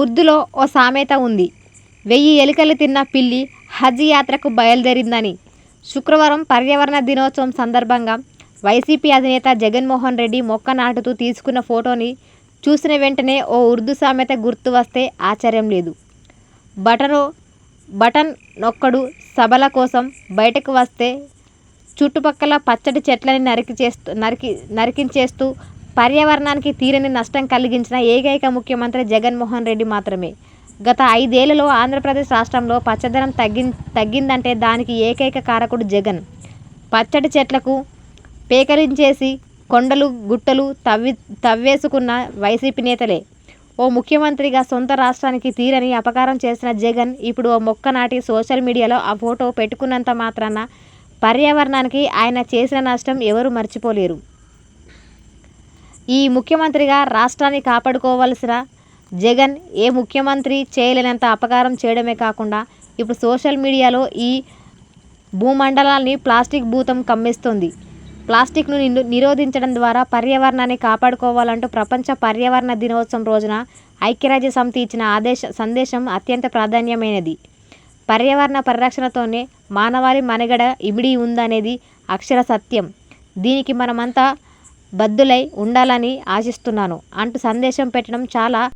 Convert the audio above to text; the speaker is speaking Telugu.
ఉర్దూలో ఓ సామెత ఉంది. వెయ్యి ఎలుకలు తిన్న పిల్లి హజ్ యాత్రకు బయలుదేరిందని. శుక్రవారం పర్యావరణ దినోత్సవం సందర్భంగా వైసీపీ అధినేత జగన్మోహన్ రెడ్డి మొక్క నాటుతూ తీసుకున్న ఫోటోని చూసిన వెంటనే ఓ ఉర్దూ సామెత గుర్తు వస్తే ఆశ్చర్యం లేదు. బటను బటన్ నొక్కడు సభల కోసం బయటకు వస్తే చుట్టుపక్కల పచ్చటి చెట్లని నరికి చేస్తూ నరికి నరికించేస్తూ పర్యావరణానికి తీరని నష్టం కలిగించిన ఏకైక ముఖ్యమంత్రి జగన్మోహన్ రెడ్డి మాత్రమే. గత ఐదేళ్ళలో ఆంధ్రప్రదేశ్ రాష్ట్రంలో పచ్చదనం తగ్గి తగ్గిందంటే దానికి ఏకైక కారకుడు జగన్. పచ్చటి చెట్లకు పేకరించేసి కొండలు గుట్టలు తవ్వి తవ్వేసుకున్న వైసీపీ నేతలే. ఓ ముఖ్యమంత్రిగా సొంత రాష్ట్రానికి తీరని అపకారం చేసిన జగన్ ఇప్పుడు ఓ మొక్క నాటి సోషల్ మీడియాలో ఆ ఫోటో పెట్టుకున్నంత మాత్రాన పర్యావరణానికి ఆయన చేసిన నష్టం ఎవరూ మర్చిపోలేరు. ఈ ముఖ్యమంత్రిగా రాష్ట్రాన్ని కాపాడుకోవాల్సిన జగన్ ఏ ముఖ్యమంత్రి చేయలేనంత అపకారం చేయడమే కాకుండా ఇప్పుడు సోషల్ మీడియాలో ఈ భూమండలాన్ని ప్లాస్టిక్ భూతం కమ్మిస్తుంది. ప్లాస్టిక్ను నిరోధించడం ద్వారా పర్యావరణాన్ని కాపాడుకోవాలంటూ ప్రపంచ పర్యావరణ దినోత్సవం రోజున ఐక్యరాజ్య సమితి ఇచ్చిన ఆదేశ సందేశం అత్యంత ప్రాధాన్యమైనది. పర్యావరణ పరిరక్షణతోనే మానవాళి మనుగడ ఇమిడి ఉందనేది అక్షర సత్యం. దీనికి మనమంతా బద్దులై ఉండాలని ఆశిస్తున్నాను. అంటూ సందేశం పెట్టడం చాలా